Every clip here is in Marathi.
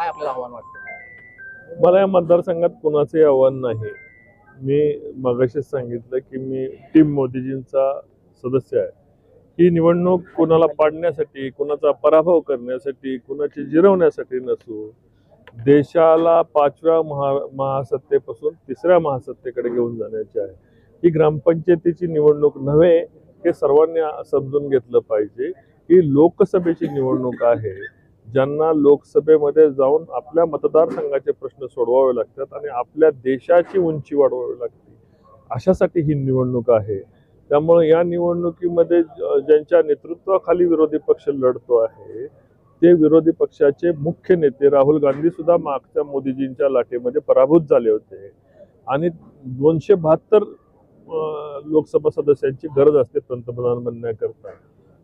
काय आपल्याला आव्हान वाटतं? मला या मतदारसंघात कोणाचे आव्हान नाही. मी मगाशीच सांगितलं की मी टीम मोदीजींचा सदस्य आहे. ही निवडणूक कोणाला पाडण्यासाठी कोणाचा पराभव करण्यासाठी कोणाची जिरवण्यासाठी नसून देशाला पाचव्या महा महासत्तेपासून तिसऱ्या महासत्तेकडे घेऊन जाण्याची आहे. ही ग्रामपंचायतीची निवडणूक नव्हे हे सर्वांनी समजून घेतलं पाहिजे. ही लोकसभेची निवडणूक आहे. ज्यांना लोकसभेमध्ये जाऊन आपल्या मतदारसंघाचे प्रश्न सोडवावे लागतात आणि आपल्या देशाची उंची वाढवावी लागते. अशासाठी ही निवडणूक आहे. त्यामुळे या निवडणुकीमध्ये ज्यांच्या नेतृत्वाखाली विरोधी पक्ष लढतो आहे ते विरोधी पक्षाचे मुख्य नेते राहुल गांधी सुद्धा मागच्या मोदीजींच्या लाटेमध्ये पराभूत झाले होते. आणि दोनशे बहात्तर लोकसभा सदस्यांची गरज असते पंतप्रधान बनण्याकरता.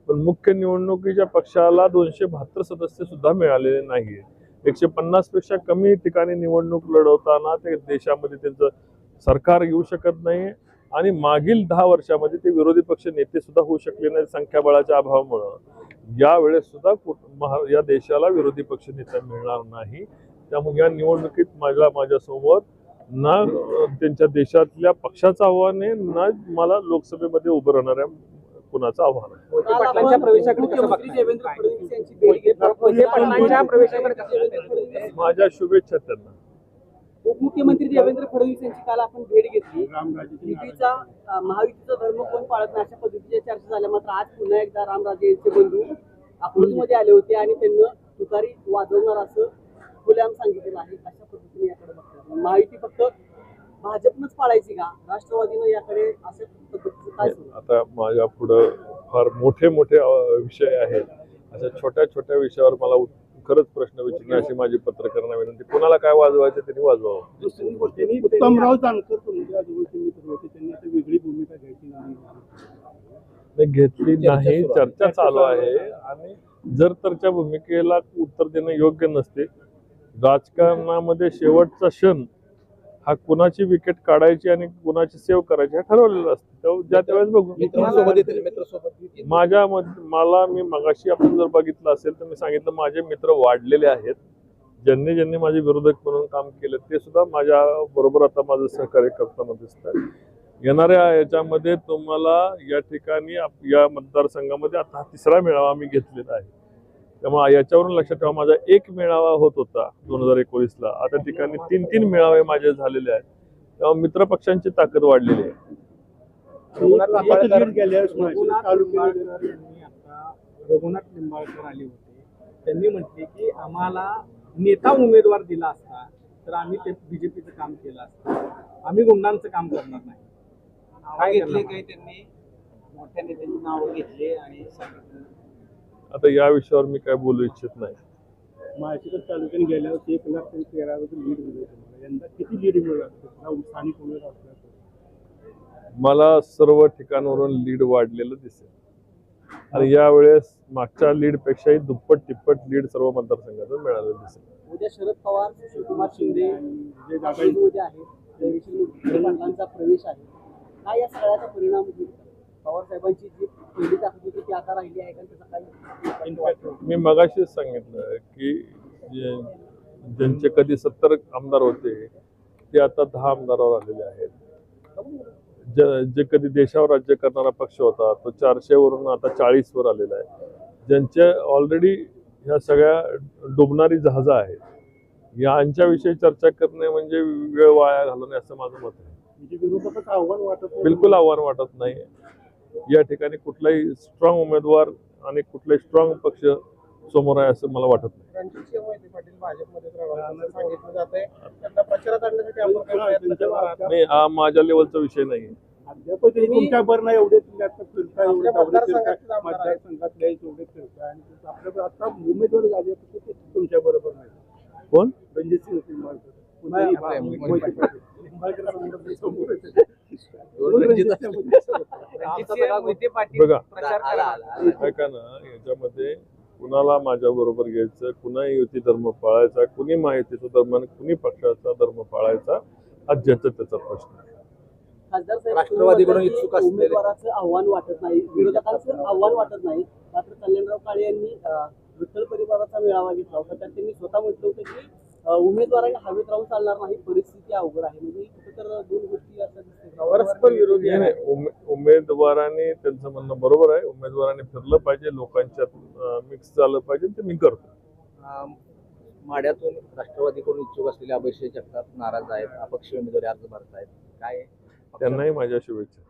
पण मुख्य निवडणुकीच्या पक्षाला दोनशे बहात्तर सदस्य सुद्धा मिळालेले नाही एकशे पन्नासपेक्षा कमी ठिकाणी निवडणूक लढवताना ते देशामध्ये त्यांचं सरकार येऊ शकत नाही आणि मागील दहा वर्षामध्ये ते विरोधी पक्ष नेते सुद्धा होऊ शकले नाही संख्याबळाच्या अभावामुळं. यावेळेस सुद्धा महा या देशाला विरोधी पक्ष नेता मिळणार नाही. त्यामुळे या निवडणुकीत माझ्या माझ्यासमोर ना त्यांच्या देशातल्या पक्षाचं आव्हान आहे ना मला लोकसभेमध्ये उभं राहणाऱ्या कुणाचं आव्हान आहे? माझ्या शुभेच्छा त्यांना. उपमुख्यमंत्री देवेंद्र फडणवीस यांची काल आपण भेट घेतली. युतीचा अं, महायुतीचा धर्म कोण पाळत नाही अशा पद्धतीच्या चर्चा झाल्या. मात्र आज पुन्हा एकदा रामराजे यांचे बंधू अकलूजमध्ये आले होते आणि त्यांना तुतारी वाजवणार असं खुलेआम सांगितलेलं आहे अशा पद्धतीने याकडे बघतात महायुती फक्त भाजपनंच पाळायची का? राष्ट्रवादीनं याकडे अशा पद्धतीचं काय सांगू? आता माझ्या पुढं फार मोठे मोठे विषय आहेत. अशा छोट्या छोट्या विषयावर मला खरंच प्रश्न विचारणे अशी माझी पत्रकारांना विनंती. कोणाला काय वाजवायचं त्यांनी वाजवावं. दुसरी गोष्ट उत्तमराव जानकर तुमच्या जवळचे मित्र होते. त्यांनी आता वेगळी भूमिका घ्यायची नाही. नाही, घेतली नाही. चर्चा चालू आहे. आणि जर तरच्या भूमिकेला उत्तर देणं योग्य नसते राजकारणामध्ये शेवटचा क्षण हा कुणाची विकेट काढायची आणि कुणाची सेव्ह करायची हे ठरवलेलं असतं. ज्या त्यावेळेस बघू. माझ्या मला मी मगाशी आपण जर बघितलं असेल तर मी सांगितलं माझे मित्र वाढलेले आहेत. ज्यांनी ज्यांनी माझे विरोधक म्हणून काम केलं ते सुद्धा माझ्या बरोबर आता माझं सहकार्य करताना दिसतात. येणाऱ्या याच्यामध्ये तुम्हाला या ठिकाणी या मतदारसंघामध्ये आता हा तिसरा मेळावा मी घेतलेला आहे. त्यामुळे याच्यावरून लक्षात ठेवा माझा एक मेळावा होत होता दोन हजार एकोणीसला. आता ठिकाणी तीन तीन मेळावे माझे झालेले आहेत. तेव्हा मित्रपक्षांची ताकद वाढलेली आहे. रघुनाथ निंबाळकर आले होते. त्यांनी म्हटले की आम्हाला नेता उमेदवार दिला असता तर आम्ही ते बीजेपीचं काम केलं असतं. आम्ही गुंडांचं काम करणार नाही. काय घेतले काही त्यांनी? मोठ्या नेत्यांची नावं घेतले आणि सांगितलं. आता या विषयावर मी काय बोलू इच्छित नाही. माळशिरस तालुक्याने गेल्यावर एक लाख ते तेरा लीड मिळेल यंदा किती लीड मिळेल? स्थानिक उमेदवार तर. मला सर्व ठिकाणावरून लीड वाढलेलं दिसेल. आणि यावेळेस मागच्या लीड पेक्षाही दुप्पट तिप्पट लीड सर्व मतदारसंघातून मिळालेलं दिसेल. उद्या शरद पवार शिवकुमार शिंदे जयश्री मोहिते पाटलांचा प्रवेश आहे. काय या सगळ्याचा परिणाम होईल. पवार साहेबांची जी मी मगाशीच सांगितलं की जे ज्यांचे कधी सत्तर आमदार होते ते आता दहा आमदारावर आलेले आहेत. ज- जे कधी देशावर राज्य करणारा पक्ष होता तो चारशे वरून आता चाळीस वर आलेला आहे. ज्यांचे ऑलरेडी ह्या सगळ्या डुबणारी जहाजं आहेत यांच्याविषयी चर्चा करणे म्हणजे वेळ वाया घालवणे असं माझं मत आहे. म्हणजे. बिलकुल आव्हान वाटत नाही. या ठिकाणी कुठलाही स्ट्रॉंग उमेदवार आणि कुठलाही स्ट्रॉंग पक्ष समोर आहे असं मला वाटत नाही. हा माझ्या लेवलचा विषय नाही. कोण? रणजित सिंह बघा. ऐका ना याच्यामध्ये कुणाला माझ्या बरोबर घ्यायचं कुणा युती धर्म पाळायचा कुणी माहितीचा धर्म आणि कुणी पक्षाचा धर्म पाळायचा हा ज्याचा त्याचा प्रश्न आहे. राष्ट्रवादीकडून इच्छुक उमेदवाराचं आव्हान वाटत नाही विरोधकांचं आव्हान वाटत नाही. मात्र कल्याणराव काळे यांनी विठ्ठल परिवाराचा मेळावा घेतला होता. त्यात त्यांनी स्वतः म्हटलं होतं की उमेदवारांना हवेत राहून चालणार नाही परिस्थिती अवघड आहे. म्हणजे कुठं तर दोन गोष्टी असं दिसतात परस्पर विरोधी आहे उमेदवाराने त्यांचं म्हणणं बरोबर आहे. उमेदवाराने फिरलं पाहिजे लोकांच्यात मिक्स झालं पाहिजे ते मी करतो. अं, माढ्यातून राष्ट्रवादीकडून इच्छुक असलेले अभिषेक जगताप नाराज आहेत अपक्ष उमेदवारी अर्ज भरत आहेत काय? त्यांनाही माझ्या शुभेच्छा.